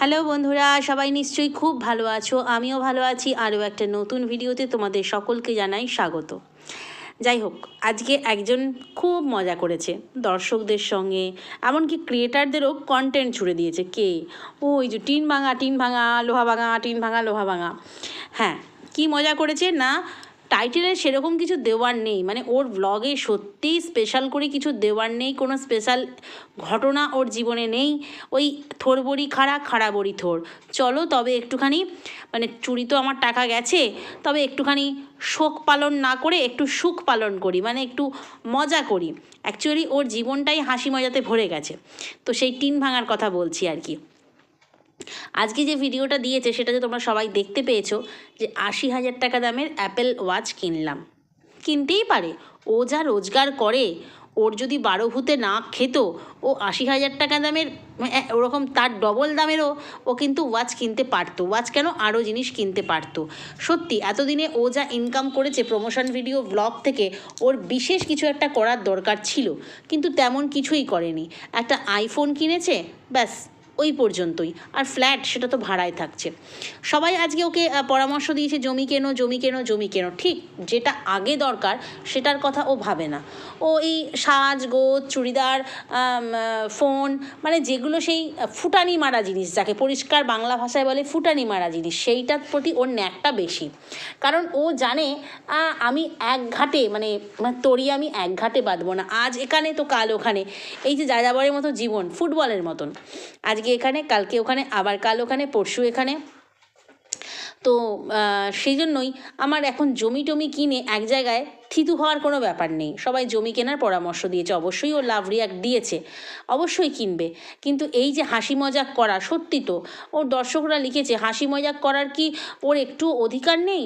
Hello বন্ধুরা, সবাই নিশ্চয়ই খুব ভালো আছো, আমিও ভালো আছি, আরও একটা নতুন ভিডিওতে তোমাদের সকলকে জানাই স্বাগত। যাই হোক, আজকে একজন খুব মজা করেছে, দর্শকদের সঙ্গে, এমনকি ক্রিয়েটারদেরও কন্টেন্ট ছুড়ে দিয়েছে, কে? ওই যে টিন ভাঙা টিন ভাঙা, লোহা ভাঙা, টিন ভাঙা, লোহা ভাঙা। হ্যাঁ কি মজা করেছে না টাইটেলের সেরকম কিছু দেওয়ার নেই। মানে ওর ব্লগে সত্যিই স্পেশাল করে কিছু দেওয়ার নেই, কোনো স্পেশাল ঘটনা ওর জীবনে নেই। ওই থোর বড়ি খাড়া খাড়া বড়ি থোর। চলো তবে একটুখানি মানে চুরি তো আমার টাকা গেছে, তবে একটুখানি শোক পালন না করে একটু সুখ পালন করি মানে একটু মজা করি। অ্যাকচুয়ালি ওর জীবনটাই হাসি মজাতে ভরে গেছে। তো সেই টিন ভাঙার কথা বলছি আর কি। আজকে যে ভিডিওটা দিয়েছে সেটাতে তোমরা সবাই দেখতে পেয়েছ, যে আশি হাজার টাকা দামের অ্যাপেল ওয়াচ কিনলাম। কিনতেই পারে। ও যা রোজগার করে, ওর যদি বারো ভূতে না খেত, ও আশি হাজার টাকা দামের ওরকম তার ডবল দামেরও ও কিন্তু ওয়াচ কিনতে পারতো। ওয়াচ কেন? আরও জিনিস কিনতে পারতো। সত্যি, এতদিনে ও যা ইনকাম করেছে প্রমোশন ভিডিও ব্লগ থেকে, ওর বিশেষ কিছু একটা করার দরকার ছিল। কিন্তু তেমন কিছুই করেনি। একটা আইফোন কিনেছে, ব্যাস। ওই পর্যন্তই। আর ফ্ল্যাট সেটা তো ভাড়ায় থাকছে। সবাই আজকে ওকে পরামর্শ দিয়েছে, জমি কেনো জমি কেনো জমি কেনো। ঠিক যেটা আগে দরকার সেটার কথা ও ভাবে না। ও এই সাজ গোজ চুড়িদার ফোন মানে যেগুলো সেই ফুটানি মারা জিনিস যাকে পরিষ্কার বাংলা ভাষায় বলে ফুটানি মারা জিনিস, সেইটার প্রতি ওর ন্যাকটা বেশি। কারণ ও জানে আমি এক ঘাটে মানে মানে তরি আমি এক ঘাটে বাঁধবো না। আজ এখানে, তো কাল ওখানে। এই যে যাযাবরের মতো জীবন, ফুটবলের মতন। আজকে এখানে, কালকে ওখানে, আবার কাল ওখানে, পরশু এখানে। তো সেই জন্যই আমার এখন জমি টমি কিনে এক জায়গায় থিতু হওয়ার কোনো ব্যাপার নেই। সবাই জমি কেনার পরামর্শ দিয়েছে। অবশ্যই ও লাভ রিয়াক্ট দিয়েছে। অবশ্যই কিনবে। কিন্তু এই যে হাসি মজাক করা, সত্যি তো, ওর দর্শকরা লিখেছে, হাসি মজাক করার কি ওর একটু অধিকার নেই?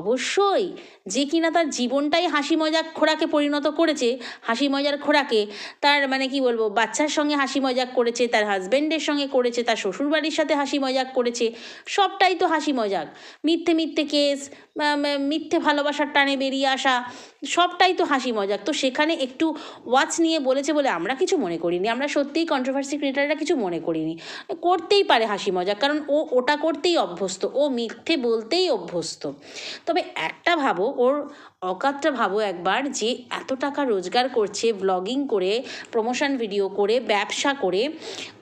অবশ্যই। যে কিনা তার জীবনটাই হাসি মজাক খোরাকে পরিণত করেছে, হাসি মজার খোরাকে তার মানে কি বলব, বাচ্চার সঙ্গে হাসি মজাক করেছে, তার হাজব্যান্ডের সঙ্গে করেছে, তার শ্বশুরবাড়ির সাথে হাসি মজাক করেছে, সবটাই তো হাসি মজাক। মিথ্যে মিথ্যে কেস মিথ্যে ভালোবাসার টানে বেরিয়ে আসা সবটাই তো হাসি মজাক। তো সেখানে একটু ওয়াচ নিয়ে বলেছে বলে আমরা কিছু মনে করিনি। আমরা সত্যিই কন্ট্রোভার্সি ক্রিয়েটাররা কিছু মনে করিনি। করতেই পারে হাসি মজাক, কারণ ও ওটা করতেই অভ্যস্ত। ও মিথ্যে বলতেই অভ্যস্ত। তবে একটা ভাবো, ওর অকাতটা ভাবো একবার যে এত টাকা রোজগার করছে ব্লগিং করে প্রমোশন ভিডিও করে, ব্যবসা করে,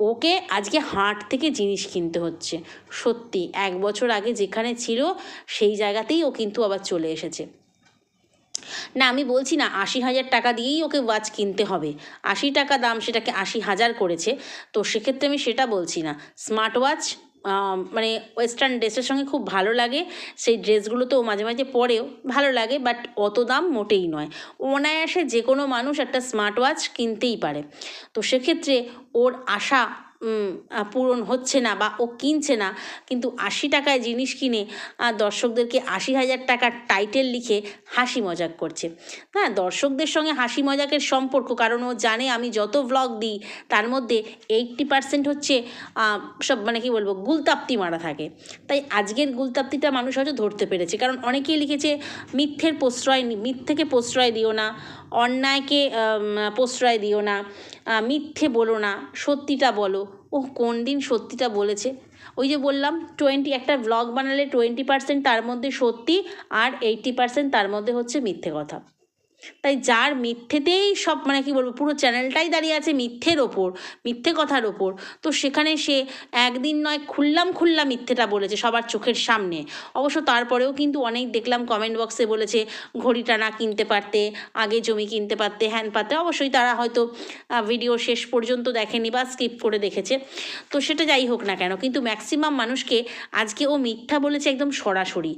ওকে আজকে হাট থেকে জিনিস কিনতে হচ্ছে। সত্যি, এক বছর আগে যেখানে ছিল, সেই জায়গাতেই ও কিন্তু আবার চলে এসেছে। না, আমি বলছি না, আশি হাজার টাকা দিয়েই ওকে ওয়াচ কিনতে হবে। আশি টাকা দাম সেটাকে আশি হাজার করেছে, তো সেক্ষেত্রে আমি সেটা বলছি না। স্মার্ট ওয়াচ মানে ওয়েস্টার্ন ড্রেসের সঙ্গে খুব ভালো লাগে, সেই ড্রেসগুলো তো মাঝে মাঝে পরেও ভালো লাগে বাট অত দাম মোটেই নয়। অনায়াসে যে কোনো মানুষ একটা স্মার্ট ওয়াচ কিনতেই পারে। তো সেক্ষেত্রে ওর আশা পূরণ হচ্ছে না বা ও কিনছে না। কিন্তু আশি টাকায় জিনিস কিনে দর্শকদেরকে আশি হাজার টাকার টাইটেল লিখে হাসি মজাক করছে। হ্যাঁ দর্শকদের সঙ্গে হাসি মজাকের সম্পর্ক, কারণ ও জানে আমি যত ব্লগ দিই, তার মধ্যে এইটটি পার্সেন্ট হচ্ছে সব মানে কি বলব, গুলতাপ্তি মারা থাকে। তাই আজকের গুলতাপ্তিটা মানুষ হয়তো ধরতে পেরেছে। কারণ অনেকেই লিখেছে, মিথ্যের প্রশ্রয় মিথ্যেকে প্রশ্রয় দিও না। অন্যায়কে প্রশ্রয় দিও না মিথ্যে বলো না, সত্যিটা বলো। ও কোন দিন সত্যিটা বলেছে? ওই যে বললাম টোয়েন্টি একটা ব্লগ বানালে টোয়েন্টি পার্সেন্ট তার মধ্যে সত্যি আর এইটটি পার্সেন্ট তার মধ্যে হচ্ছে মিথ্যে কথা। তাই যার মিথ্যেতেই সব মানে কি বলব, পুরো চ্যানেলটাই দাঁড়িয়ে আছে মিথ্যের ওপর, মিথ্যে কথার ওপর। তো সেখানে সে একদিন নয়, খুললাম খুললাম মিথ্যেটা বলেছে সবার চোখের সামনে। অবশ্য তারপরেও কিন্তু অনেক দেখলাম কমেন্ট বক্সে বলেছে, ঘড়িটা না কিনতে পারতে, আগে জমি কিনতে পারতে, হ্যান পারতে। অবশ্যই তারা হয়তো ভিডিও শেষ পর্যন্ত দেখেনি বা স্কিপ করে দেখেছে। তো সেটা যাই হোক না কেন, কিন্তু ম্যাক্সিমাম মানুষকে আজকে ও মিথ্যা বলেছে একদম সরাসরি।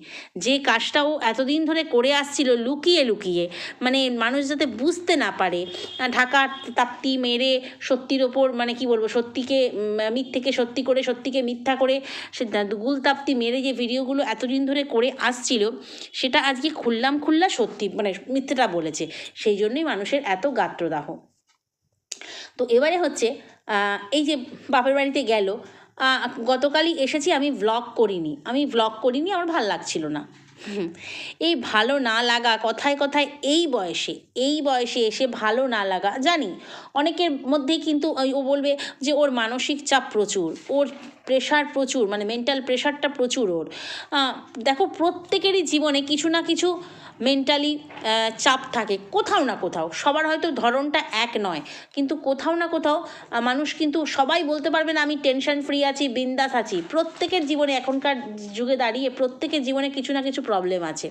যে কাজটা ও এতদিন ধরে করে আসছিল লুকিয়ে লুকিয়ে মানে মানুষ যাতে বুঝতে না পারে ঢাকার তাপ্তি মেরে সত্যির ওপর মানে কি বলব, সত্যিকে মিথ্যেকে সত্যি করে, সত্যিকে মিথ্যা করে সে গুল তাপ্তি মেরে যে ভিডিওগুলো এতদিন ধরে করে আসছিল, সেটা আজকে খুললাম খুললা সত্যি মানে মিথ্যেটা বলেছে। সেই জন্যই মানুষের এত গাত্রদাহ। তো এবারে হচ্ছে এই যে বাপের বাড়িতে গেল গতকালই এসেছি, আমি ভ্লগ করিনি। আমি ভ্লগ করিনি, আমার ভালো লাগছিল না। এই ভালো না লাগা কথায় কথায় এই বয়সে এই বয়সে এসে ভালো না লাগা, জানি? অনেকের মধ্যেই কিন্তু ও বলবে যে ওর মানসিক চাপ প্রচুর, ওর প্রেশার প্রচুর মানে মেন্টাল প্রেশারটা প্রচুর ওর। দেখো প্রত্যেকেরই জীবনে কিছু না কিছু মেন্টালি চাপ থাকে, কোথাও না কোথাও। সবার হয়তো ধরনটা এক নয়, কিন্তু কোথাও না কোথাও মানুষ কিন্তু সবাই বলতে পারবে না, আমি টেনশন ফ্রি আছি, বিন্দাস আছি। প্রত্যেকের জীবনে এখনকার যুগে দাঁড়িয়ে প্রত্যেকের জীবনে কিছু না কিছু প্রবলেম আছে।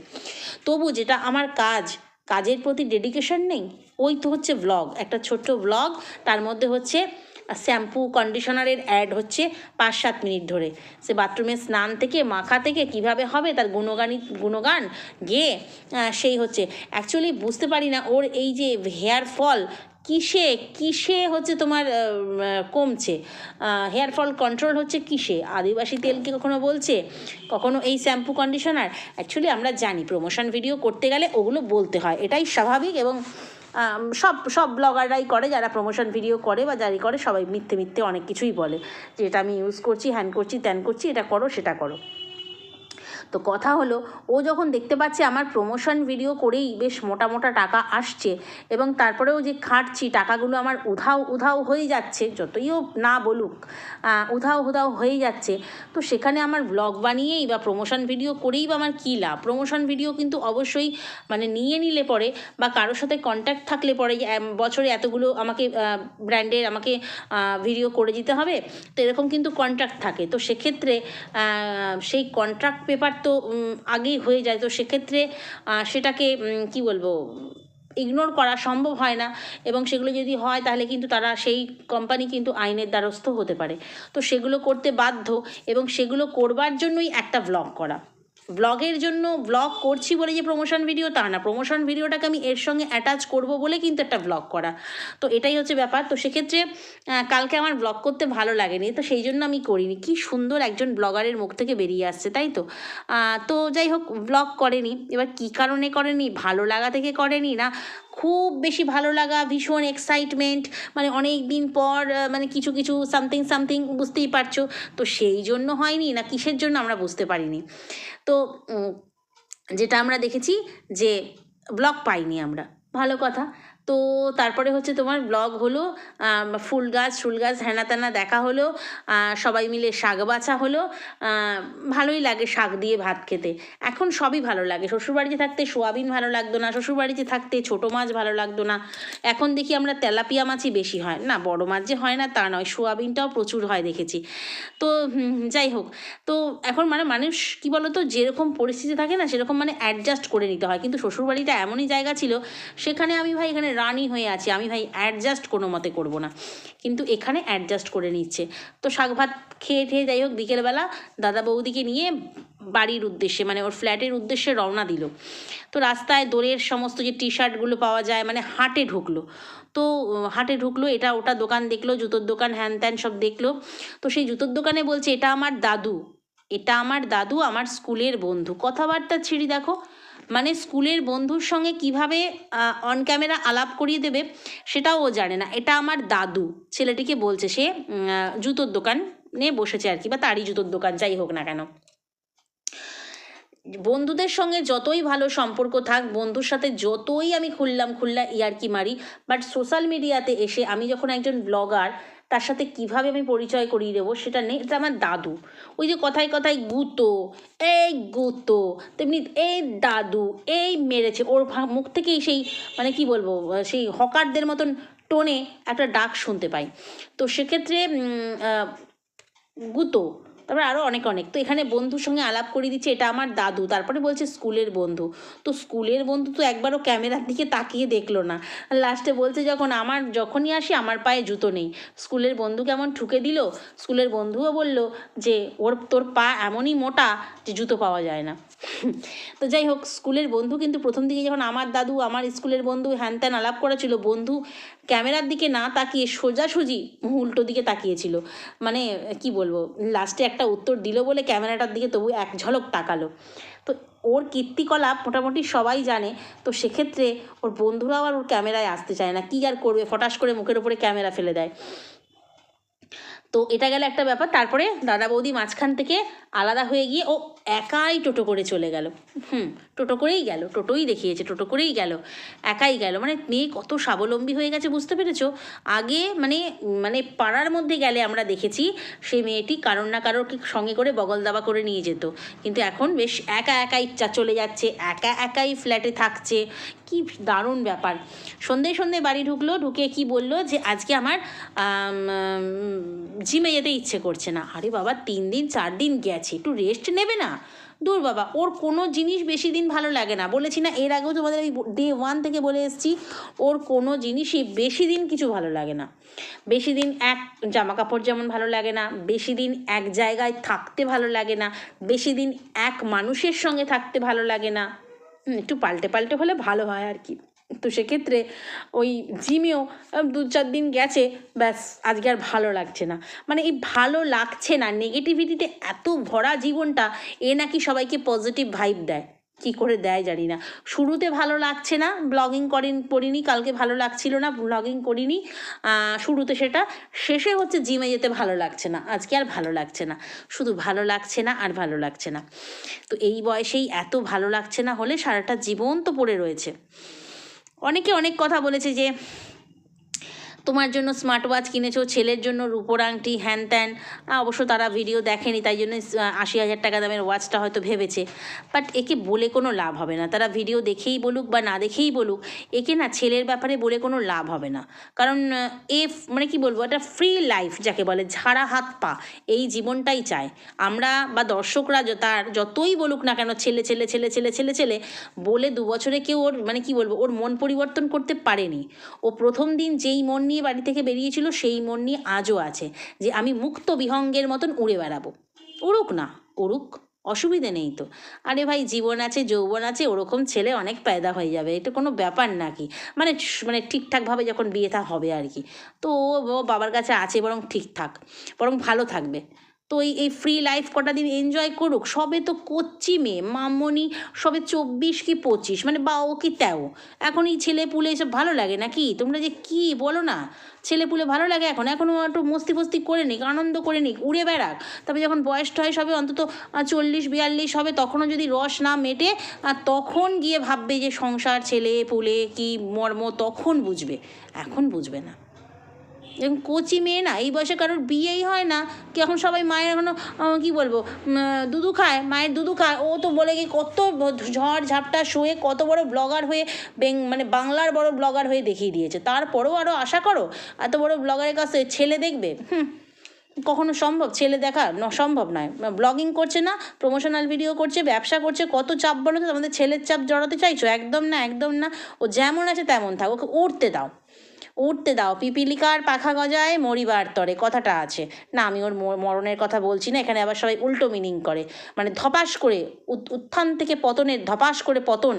তবু যেটা আমার কাজ, কাজের প্রতি ডেডিকেশন নেই, ওই তো হচ্ছে ব্লগ একটা ছোট্ট ব্লগ তার মধ্যে হচ্ছে শ্যাম্পু, কন্ডিশনারের অ্যাড হচ্ছে পাঁচ সাত মিনিট ধরে। সে বাথরুমে স্নান থেকে, মাখা থেকে কীভাবে হবে, তার গুণগানী, গুণগান গেয়ে সেই হচ্ছে। অ্যাকচুয়ালি বুঝতে পারি না ওর এই যে হেয়ার ফল কিসে কিসে হচ্ছে তোমার কমছে? হেয়ার ফল কন্ট্রোল হচ্ছে কিসে? আদিবাসী তেলকে কখনো বলছে? কখনো এই শ্যাম্পু, কন্ডিশনার? অ্যাকচুয়ালি আমরা জানি, প্রমোশন ভিডিও করতে গেলে ওগুলো বলতে হয়। এটাই স্বাভাবিক এবং সব সব ব্লগাররাই করে যারা প্রমোশন ভিডিও করে বা যারি করে, সবাই মিথ্যে মিথ্যে অনেক কিছুই বলে। যে এটা আমি ইউজ করছি হ্যান করছি, ত্যান করছি, এটা করো, সেটা করো। তো কথা হলো, ও যখন দেখতে পাচ্ছে আমার প্রমোশন ভিডিও করেই বেশ মোটা মোটা টাকা আসছে এবং তারপরেও যে খাটছি, টাকাগুলো আমার উধাও উধাও হয়ে যাচ্ছে, যতই ও না বলুক উধাও উধাও হয়ে যাচ্ছে, তো সেখানে আমার ব্লগ বানিয়েই বা প্রমোশন ভিডিও করেই বা আমার কী লাভ? প্রমোশন ভিডিও কিন্তু অবশ্যই মানে নিয়ে নিলে পরে বা কারোর সাথে কন্ট্যাক্ট থাকলে পরে বছরে এতগুলো আমাকে ব্র্যান্ডের আমাকে ভিডিও করে দিতে হবে, তো এরকম কিন্তু কন্ট্রাক্ট থাকে। তো সেক্ষেত্রে সেই কন্ট্রাক্ট পেপার তো আগেই হয়ে যায়। তো সেক্ষেত্রে সেটাকে কি বলব ইগনোর করা সম্ভব হয় না। এবং সেগুলো যদি হয়, তাহলে কিন্তু তারা সেই কোম্পানি কিন্তু আইনের দ্বারস্থ হতে পারে। তো সেগুলো করতে বাধ্য এবং সেগুলো করবার জন্যই একটা ব্লগ করা। ব্লগের জন্য ব্লগ করছি বলে যে প্রমোশন ভিডিও তা না। প্রমোশন ভিডিওটাকে আমি এর সঙ্গে অ্যাটাচ করব বলে কিন্তু একটা ব্লগ করা। তো এটাই হচ্ছে ব্যাপার। তো সেক্ষেত্রে কালকে আমার ব্লগ করতে ভালো লাগেনি, তো সেই জন্য আমি করিনি। কি সুন্দর একজন ব্লগারের মুখ থেকে বেরিয়ে আসছে, তাই তো? তো যাই হোক ব্লগ করেনি। এবার কি কারণে করেনি? ভালো লাগা থেকে করেনি না? খুব বেশি ভালো লাগা, ভীষণ এক্সাইটমেন্ট মানে অনেক দিন পর মানে কিছু কিছু সামথিং সামথিং বুঝতেই পারছ। তো সেই জন্য হয়নি, না কিসের জন্য আমরা বুঝতে পারিনি। তো যেটা আমরা দেখেছি যে ব্লক পাইনি আমরা। ভালো কথা। তো তারপরে হচ্ছে তোমার ব্লগ হলো ফুল গাছ ফুল গাছ হ্যানা ত্যানা দেখা হলো সবাই মিলে শাক বাছা হলো ভালোই লাগে শাক দিয়ে ভাত খেতে। এখন সবই ভালো লাগে, শ্বশুরবাড়িতে থাকতে সোয়াবিন ভালো লাগতো না, শ্বশুরবাড়িতে থাকতে ছোটো মাছ ভালো লাগতো না। এখন দেখি আমরা তেলাপিয়া মাছই বেশি হয়। না, বড় মাছ যে হয় না তা নয়, সোয়াবিনটাও প্রচুর হয় দেখেছি। তো যাই হোক, তো এখন মানে মানুষ কি বলতো, যেরকম পরিস্থিতি থাকে না, সেরকম মানে অ্যাডজাস্ট করে নিতে হয়। কিন্তু শ্বশুরবাড়িটা এমনই জায়গা ছিল, সেখানে আমি ভাই এখানে রানি হয়ে আছি। আমি ভাই অ্যাডজাস্ট কোনো মতে করব না। কিন্তু এখানে অ্যাডজাস্ট করে নিচ্ছে। তো শাক ভাত খেয়ে ঠেয়ে যাই হোক, বিকেলবেলা দাদা বৌদিকে নিয়ে বাড়ির উদ্দেশ্যে মানে ওর ফ্ল্যাটের উদ্দেশ্যে রওনা দিল। তো রাস্তায় দোলের সমস্ত যে টি শার্টগুলো পাওয়া যায় মানে হাটে ঢুকলো। তো হাটে ঢুকলো, এটা ওটা দোকান দেখল, জুতোর দোকান, হ্যান ত্যান সব দেখল। তো সেই জুতোর দোকানে বলছে, এটা আমার দাদু। এটা আমার দাদু, আমার স্কুলের বন্ধু। কথাবার্তা ছিঁড়ি দেখো। মানে স্কুলের বন্ধুর সঙ্গে কীভাবে অন ক্যামেরা আলাপ করিয়ে দেবে সেটাও ও জানে না। এটা আমার দাদু, ছেলেটিকে বলছে। সে জুতোর দোকান নিয়ে বসেছে আর কি, বা তারই জুতোর দোকান, যাই হোক না কেন। বন্ধুদের সঙ্গে যতই ভালো সম্পর্ক থাক, বন্ধুর সাথে যতই আমি খুললাম, খুললা ইয়ারকি মারি বাট সোশ্যাল মিডিয়াতে এসে আমি যখন একজন ব্লগার তার সাথে কীভাবে আমি পরিচয় করিয়ে দেবো সেটা নেই, এটা আমার দাদু। ওই যে কথায় কথায় গুতো, এই গুতো, তেমনি এই দাদু, এই মেরেছে, ওর মুখ থেকেই সেই মানে কি বলব, সেই হকারদের মতন টোনে একটা ডাক শুনতে পাই। তো সেক্ষেত্রে গুতো তারপরে আরও অনেক অনেক। তো এখানে বন্ধুর সঙ্গে আলাপ করে দিচ্ছে, এটা আমার দাদু। তারপরে বলছে স্কুলের বন্ধু। তো স্কুলের বন্ধু তো একবারও ক্যামেরার দিকে তাকিয়ে দেখল না। লাস্টে বলছে যখন আমার, যখনই আসি আমার পায়ে জুতো নেই। স্কুলের বন্ধু কেমন ঠুকে দিল? স্কুলের বন্ধুও বলল যে, ওর, তোর পা এমনই মোটা যে জুতো পাওয়া যায় না। তো যাই হোক, স্কুলের বন্ধু কিন্তু প্রথম দিকে যখন আমার দাদু, আমার স্কুলের বন্ধু হ্যান ত্যান আলাপ করেছিল, বন্ধু ক্যামেরার দিকে না তাকিয়ে সোজাসুজি উল্টো দিকে তাকিয়েছিল। মানে কি বলব লাস্টে একটা উত্তর দিল বলে ক্যামেরাটার দিকে তবু এক ঝলক তাকালো। তো ওর কীর্তিকলাপ মোটামুটি সবাই জানে, তো সেক্ষেত্রে ওর বন্ধুরাও আর ওর ক্যামেরায় আসতে চায় না। কী আর করবে, ফটাস করে মুখের উপরে ক্যামেরা ফেলে দেয়। তো এটা গেল একটা ব্যাপার। তারপরে দাদা বৌদি মাঝখান থেকে আলাদা হয়ে গিয়ে ও একাই টোটো করে চলে গেল। হুম, টোটো করেই গেল, টোটোই দেখিয়েছে, টোটো করেই গেল, একাই গেল। মানে মেয়ে কত স্বাবলম্বী হয়ে গেছে বুঝতে পেরেছ? আগে মানে মানে পাড়ার মধ্যে গেলে আমরা দেখেছি সেই মেয়েটি কারোর না কারোরকে সঙ্গে করে বগল দাবা করে নিয়ে যেত। কিন্তু এখন বেশ একা একাই চলে যাচ্ছে, একা একাই ফ্ল্যাটে থাকছে কি দারুণ ব্যাপার। সন্ধে সন্ধে বাড়ি ঢুকলো, ঢুকে কি বলল যে, আজকে আমার জিমে যেতে ইচ্ছে করছে না। আরে বাবা, তিন দিন, চার দিন গেছে, একটু রেস্ট নেবে না? দূর বাবা, ওর কোনো জিনিস বেশি দিন ভালো লাগে না। বলেছি না, এর আগেও তোমাদের আমি ডে ওয়ান থেকে বলে এসেছি, ওর কোনো জিনিসই বেশি দিন কিছু ভালো লাগে না। বেশি দিন এক জামা কাপড় যেমন ভালো লাগে না, বেশি দিন এক জায়গায় থাকতে ভালো লাগে না, বেশি দিন এক মানুষের সঙ্গে থাকতে ভালো লাগে না। একটু পাল্টে পাল্টে হলে ভালো হয় আর কি। তো সেক্ষেত্রে ওই জিমেও দু চার দিন গেছে, ব্যাস আজকে আর ভালো লাগছে না। মানে এই ভালো লাগছে না নেগেটিভিটিতে এত ভরা জীবনটা, এ নাকি সবাইকে পজিটিভ ভাইব দেয়। কি করে দেয় জানি না। শুরুতে ভালো লাগছে না ব্লগিং করেন করিনি, কালকে ভালো লাগছিল না ব্লগিং করিনি শুরুতে সেটা। শেষে হচ্ছে জিমে যেতে ভালো লাগছে না, আজকে আর ভালো লাগছে না। শুধু ভালো লাগছে না আর ভালো লাগছে না। তো এই বয়সেই এত ভালো লাগছে না হলে সারাটা জীবন তো পড়ে রয়েছে। অনেকে অনেক কথা বলেছে যে তোমার জন্য স্মার্ট ওয়াচ কিনেছো, ছেলের জন্য রূপোর আংটি হ্যান ত্যান অবশ্য তারা ভিডিও দেখেনি, তাই জন্য আশি হাজার টাকা দামের ওয়াচটা হয়তো ভেবেছে। বাট একে বলে কোনো লাভ হবে না। তারা ভিডিও দেখেই বলুক বা না দেখেই বলুক, একে না ছেলের ব্যাপারে বলে কোনো লাভ হবে না। কারণ এ মানে কি বলব, একটা ফ্রি লাইফ যাকে বলে, ঝাড়া হাত পা, এই জীবনটাই চায়। আমরা বা দর্শকরা তার যতই বলুক না কেন, ছেলে ছেলে ছেলে ছেলে ছেলে ছেলে, বলে দু বছরে কেউ ওর মানে কি বলব, ওর মন পরিবর্তন করতে পারেনি। ও প্রথম দিন যেই মন নিয়ে বাড়ি থেকে বেরিয়েছিল, সেই মন নিয়ে আজও আছে যে আমি মুক্ত বিহঙ্গের মতন উড়ে বেড়াবো। উড়ুক না, উড়ুক, অসুবিধে নেই তো। আরে ভাই, জীবন আছে, যৌবন আছে, ওরকম ছেলে অনেক পায়দা হয়ে যাবে, এটা কোনো ব্যাপার নাকি মানে মানে ঠিকঠাকভাবে যখন বিয়েটা হবে আর কি। তো ও ও বাবার কাছে আছে, বরং ঠিকঠাক বরং ভালো থাকবে। তো এই এই ফ্রি লাইফ কটা দিন এনজয় করুক, সবে তো কচ্ছি মেয়ে মামনি সবে চব্বিশ কি পঁচিশ মানে বা ও কি তেও এখন এই ছেলে পুলে এসব ভালো লাগে নাকি? তোমরা যে কি বলো না? ছেলে পুলে ভালো লাগে এখন? এখনও একটু মস্তি ফস্তি করে নিক, আনন্দ করে নিক, উড়ে বেড়াক। তবে যখন বয়স টয়স হবে অন্তত চল্লিশ, বিয়াল্লিশ হবে, তখনও যদি রস না মেটে, আর তখন গিয়ে ভাববে যে সংসার, ছেলে পুলে কি মর্ম, তখন বুঝবে। এখন বুঝবে না। যেমন কোচি মেয়ে না এই বয়সে কারোর বিয়েই হয় না। কি এখন সবাই মায়ের এখনও আহ, কি বলব দুধু খায় মায়ের দুধু খায়। ও তো বলে কি কত ঝড় ঝাপটা শুয়ে কত বড় ব্লগার হয়ে বেং মানে বাংলার বড় ব্লগার হয়ে দেখিয়ে দিয়েছে। তারপরেও আরও আশা করো এত বড় ব্লগারের কাছে ছেলে দেখবে? হুম কখনো সম্ভব? ছেলে দেখা সম্ভব নয়। ব্লগিং করছে না প্রমোশনাল ভিডিও করছে ব্যবসা করছে কত চাপ বলো তো আমাদের ছেলের চাপ জড়াতে চাইছো? একদম না একদম না। ও যেমন আছে তেমন থাক ওকে উঠতে দাও। উঠতে দাও, পিপিলিকার পাখা গজায় মরিবার তরে। কথাটা আছে। না, আমি ওর মরণের কথা বলছি না, এখানে আবার সবাই উল্টো মিনিং করে। মানে ধপাস করে উত্থান থেকে পতনের, ধপাস করে পতন,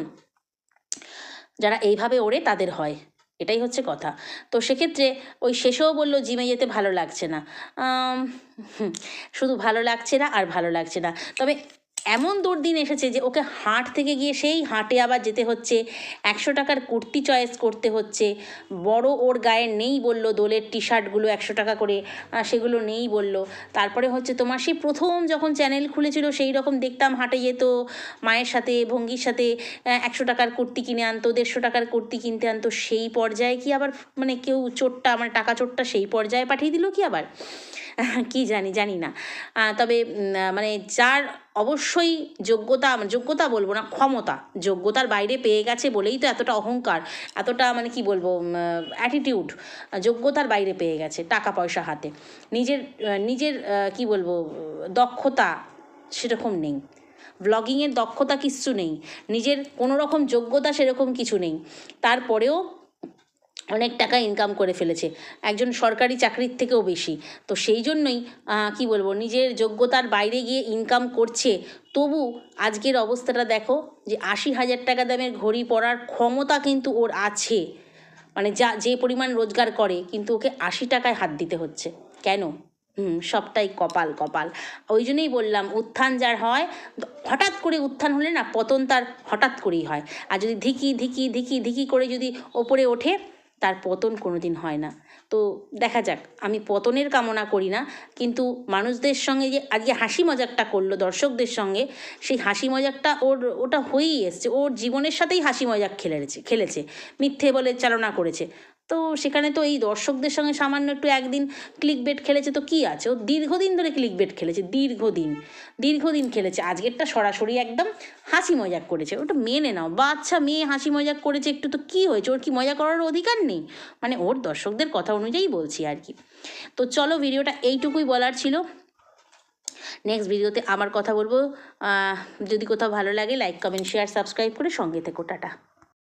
যারা এইভাবে ওড়ে তাদের হয়। এটাই হচ্ছে কথা। তো সেক্ষেত্রে ওই শেষেও বলল জিমে যেতে ভালো লাগছে না। শুধু ভালো লাগছে না আর ভালো লাগছে না। তবে এমন দুর্দিন এসেছে যে ওকে হাট থেকে গিয়ে সেই হাটে আবার যেতে হচ্ছে, একশো টাকার কুর্তি চয়েস করতে হচ্ছে। বড় ওর গায়ে নেই বলল, দোলের টি শার্টগুলো একশো টাকা করে সেগুলো নেই বলল। তারপরে হচ্ছে তোমার সেই প্রথম যখন চ্যানেল খুলেছিল, সেই রকম দেখতাম হাটে যেত, মায়ের সাথে, ভঙ্গির সাথে একশো টাকার কুর্তি কিনে আনতো, দেড়শো টাকার কুর্তি কিনতে আনতো, সেই পর্যায়ে কি আবার মানে কেউ চোটটা মানে টাকা চোটটা সেই পর্যায়ে পাঠিয়ে দিল কি আবার? কি জানি জানি না। তবে মানে যার অবশ্যই যোগ্যতা যোগ্যতা বলব না, ক্ষমতা, যোগ্যতার বাইরে পেয়ে গেছে বলেই তো এতটা অহংকার, এতটা মানে কি বলব অ্যাটিটিউড যোগ্যতার বাইরে পেয়ে গেছে টাকা পয়সা হাতে। নিজের নিজের কি বলব, দক্ষতা সেরকম নেই। ব্লগিংয়ের দক্ষতা কিচ্ছু নেই। নিজের কোনো রকম যোগ্যতা সেরকম কিছু নেই। তারপরেও অনেক টাকা ইনকাম করে ফেলেছে। একজন সরকারি চাকরির থেকেও বেশি। তো সেই জন্যই কি বলব, নিজের যোগ্যতার বাইরে গিয়ে ইনকাম করছে। তবু আজকের অবস্থাটা দেখো যে আশি হাজার টাকা দামের ঘড়ি পরার ক্ষমতা কিন্তু ওর আছে। মানে যা, যে পরিমাণ রোজগার করে, কিন্তু ওকে আশি টাকায় হাত দিতে হচ্ছে। কেন? হুম, সবটাই কপাল কপাল। ওই জন্যই বললাম, উত্থান যার হয়, হঠাৎ করে উত্থান হলে না, পতন তার হঠাৎ করেই হয়। আর যদি ধিকি ধিকি ধিকি ধিকি করে যদি ওপরে ওঠে তার পতন কোনো দিন হয় না। তো দেখা যাক, আমি পতনের কামনা করি না, কিন্তু মানুষদের সঙ্গে যে আজকে হাসি মজাকটা করল, দর্শকদের সঙ্গে, সেই হাসি মজাকটা ওর, ওটা হয়েই এসছে। ওর জীবনের সাথেই হাসি মজাক খেলেছে খেলেছে। মিথ্যে বলে চালনা করেছে। তো সেখানে তো এই দর্শকদের সঙ্গে সামান্য একটু একদিন ক্লিক বেট খেলেছে, তো কী আছে? ও দীর্ঘদিন ধরে ক্লিক বেট খেলেছে, দীর্ঘদিন দীর্ঘদিন খেলেছে। আজকেরটা সরাসরি একদম হাসি মজাক করেছে। ওটা মেনে নাও। বাচ্চা মেয়ে হাসি মজাক করেছে একটু তো কী হয়েছে? ওর কি মজা করার অধিকার নেই? মানে ওর দর্শকদের কথা অনুযায়ী বলছি আর কি। তো চলো ভিডিওটা এইটুকুই বলার ছিল। নেক্সট ভিডিওতে আবার কথা বলব। যদি কোথাও ভালো লাগে লাইক কমেন্ট শেয়ার সাবস্ক্রাইব করে সঙ্গে থেকো। টাটা।